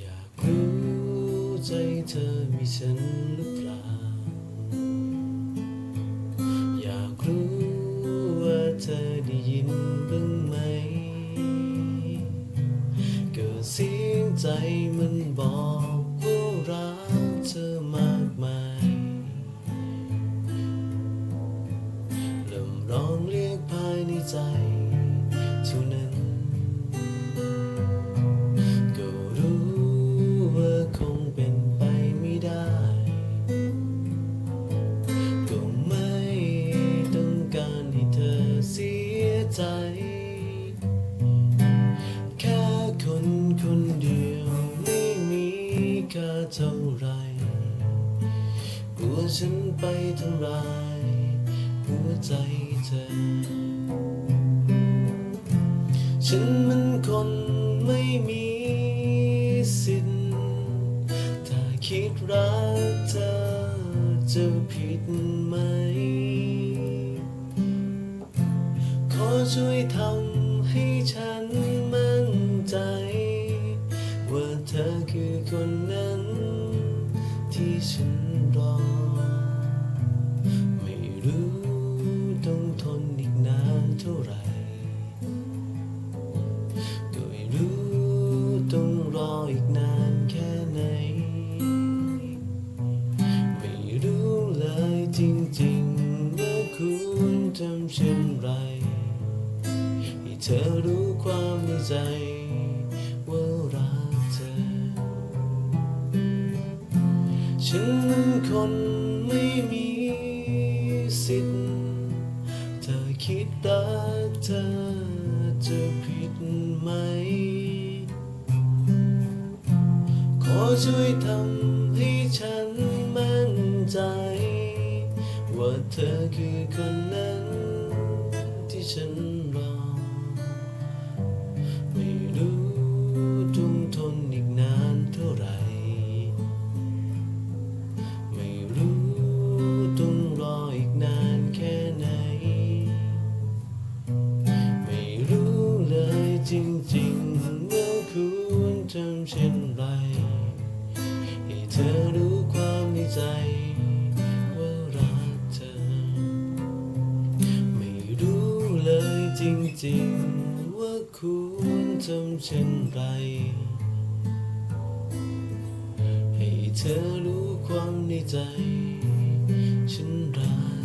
อยากรู้ใจเธอมีฉันหรือเปล่า อยากรู้ว่าเธอได้ยินบ้างไหม เกิดเสียงใจมันบอกว่ารักเธอมากมายเริ่มร้องเรียกภายในใจ ใจ แค่คนคนเดียวไม่มีค่าเท่าไรกลัวฉันไปทำลายหัวใจเธอ ฉันมันคนไม่มีสิทธิ์ ถ้าคิดรักเธอจะผิด ช่วยทำให้ฉันมั่นใจ ว่าเธอคือคนนั้น ที่ฉันรอ ไม่รู้ต้องทนอีกนานเท่าไหร่ก็ไม่รู้ต้องรออีกนานแค่ไหน ไม่รู้เลยจริงๆว่าคุณทำเช่นไร เธอรู้ความในใจว่ารักเธอ ฉันนั้นคนไม่มีสิทธิ์เธอคิดรักเธอจะผิดไหม ขอช่วยทำให้ฉันมั่นใจ ว่าเธอคือคนนั้น ทำเช่นไร ให้เธอรู้ความในใจ ว่ารักเธอ ไม่รู้เลยจริงๆ ว่าควรทำเช่นไร ให้เธอรู้ความในใจ ฉันรัก